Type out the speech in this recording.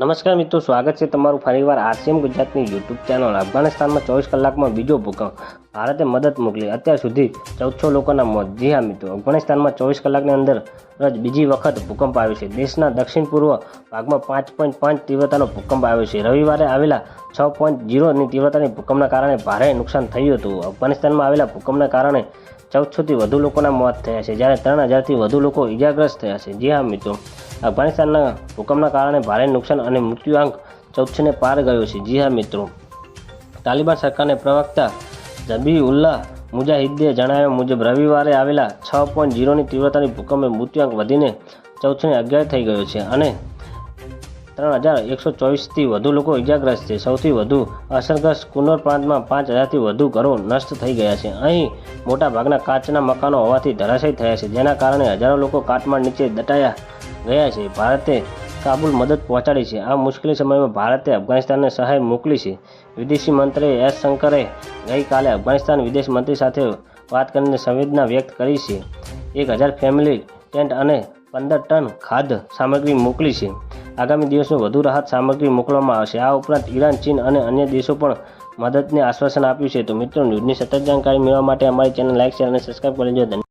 નમસ્કાર મિત્રો, સ્વાગત છે તમારું ફરીવાર આરસીએમ ગુજરાતની યુટ્યુબ ચેનલ અફઘાનિસ્તાનમાં ચોવીસ કલાકમાં બીજો ભૂકંપ. ભારતે મદદ મોકલી. અત્યાર સુધી ચૌદસો લોકોના મોત. જી હા મિત્રો, અફઘાનિસ્તાનમાં ચોવીસ કલાકની અંદર જ બીજી વખત ભૂકંપ આવ્યો છે. દેશના દક્ષિણ પૂર્વ ભાગમાં પાંચ પોઈન્ટ પાંચ તીવ્રતાનો ભૂકંપ આવ્યો છે. રવિવારે આવેલા છ પોઈન્ટ જીરોની તીવ્રતાની ભૂકંપના કારણે ભારે નુકસાન થયું હતું. અફઘાનિસ્તાનમાં આવેલા ભૂકંપના કારણે ચૌદસોથી વધુ લોકોના મોત થયા છે. જ્યારે ત્રણ હજારથી વધુ લોકો ઇજાગ્રસ્ત થયા છે. જી હા, મિત્રો. અફઘાનિસ્તાનના ભૂકંપના કારણે ભારે નુકસાન અને મૃત્યુઆંક ચૌદસોને પાર ગયો છે. જી હા, મિત્રો. તાલિબાન સરકારના પ્રવક્તા જબી ઉલ્લાહ મુજાહિદે જણાવ્યા મુજબ, રવિવારે આવેલા છ પોઈન્ટ જીરોની તીવ્રતાની ભૂકંપે મૃત્યુઆંક વધીને ચૌદસોને અગિયાર થઈ ગયો છે અને ત્રણ હજાર એકસો ચોવીસથી વધુ લોકો ઇજાગ્રસ્ત છે. સૌથી વધુ અસરગ્રસ્ત કુન્નર પ્રાંતમાં પાંચ હજારથી વધુ ઘરો નષ્ટ થઈ ગયા છે. અહીં મોટા ભાગના કાચના મકાનો હોવાથી ધરાશયી થયા છે, જેના કારણે હજારો લોકો કાટમાળ નીચે દટાયા ગયા છે. ભારતે કાબુલ મદદ પહોંચાડી છે. આ મુશ્કેલી સમયમાં ભારતે અફઘાનિસ્તાનને સહાય મોકલી છે. વિદેશી મંત્રી એસ શંકરે ગઈકાલે અફઘાનિસ્તાન વિદેશ મંત્રી સાથે વાત કરીને સંવેદના વ્યક્ત કરી છે. એક હજાર ફેમિલી ટેન્ટ અને પંદર ટન ખાદ્ય સામગ્રી મોકલી છે. આગામી દિવસમાં વધુ રાહત સામગ્રી મોકલવામાં આવશે. આ ઉપરાંત ઈરાન, ચીન અને અન્ય દેશો પણ મદદને આશ્વાસન આપ્યું છે. તો મિત્રો, ન્યૂઝની સતત જાણકારી મેળવવા માટે અમારી ચેનલ લાઇક શેર અને સબસ્ક્રાઈબ કરી લેજો.